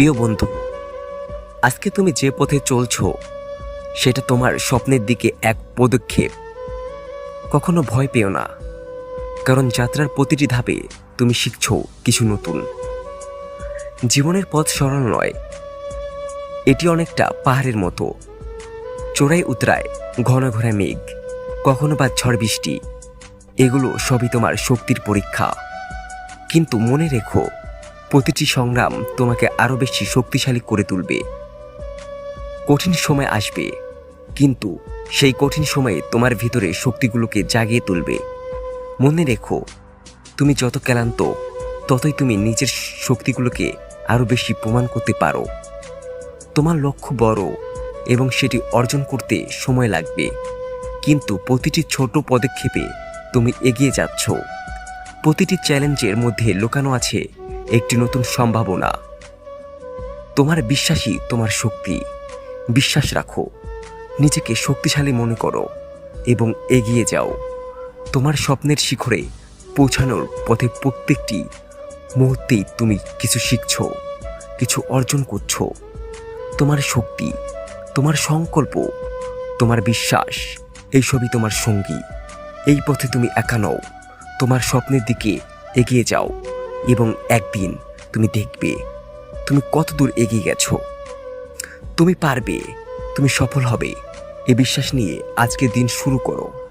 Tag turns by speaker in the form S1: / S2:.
S1: প্রিয় বন্ধু, আজকে তুমি যে পথে চলছ, সেটা তোমার স্বপ্নের দিকে এক পদক্ষেপ। কখনো ভয় পেও না, কারণ যাত্রার প্রতিটি ধাপে তুমি শিখছ কিছু নতুন। জীবনের পথ সরল নয়, এটি অনেকটা পাহাড়ের মতো। চোরাই উতরায়, ঘন ঘন মেঘ, কখনো বা ঝড় বৃষ্টি, এগুলো সবই তোমার শক্তির পরীক্ষা। কিন্তু মনে রেখো প্রতিটি সংগ্রাম তোমাকে আরও বেশি শক্তিশালী করে তুলবে। কঠিন সময় আসবে, কিন্তু সেই কঠিন সময়ে তোমার ভিতরে শক্তিগুলোকে জাগিয়ে তুলবে। মনে রেখো, তুমি যত ক্লান্ত, ততই তুমি নিজের শক্তিগুলোকে আরও বেশি প্রমাণ করতে পারো। তোমার লক্ষ্য বড় এবং সেটি অর্জন করতে সময় লাগবে, কিন্তু প্রতিটি ছোট পদক্ষেপে তুমি এগিয়ে যাচ্ছ। প্রতিটি চ্যালেঞ্জের মধ্যে লুকানো আছে একটি নতুন সম্ভাবনা। তোমার বিশ্বাসই তোমার শক্তি। বিশ্বাস রাখো। নিজেকে শক্তিশালী মনে করো এবং এগিয়ে যাও। তোমার স্বপ্নের শিখরে পৌঁছানোর পথে প্রত্যেকটি মুহূর্তেই তুমি কিছু শিখছো, কিছু অর্জন করছ। তোমার শক্তি, তোমার সংকল্প, তোমার বিশ্বাস, এইসবই তোমার সঙ্গী। এই পথে তুমি একা নও। তোমার স্বপ্নের দিকে এগিয়ে যাও। এবং একদিন তুমি দেখবে, তুমি কত দূর এগিয়ে গেছো। তুমি পারবে, তুমি সফল হবে। এ বিশ্বাস নিয়ে আজকের দিন শুরু করো।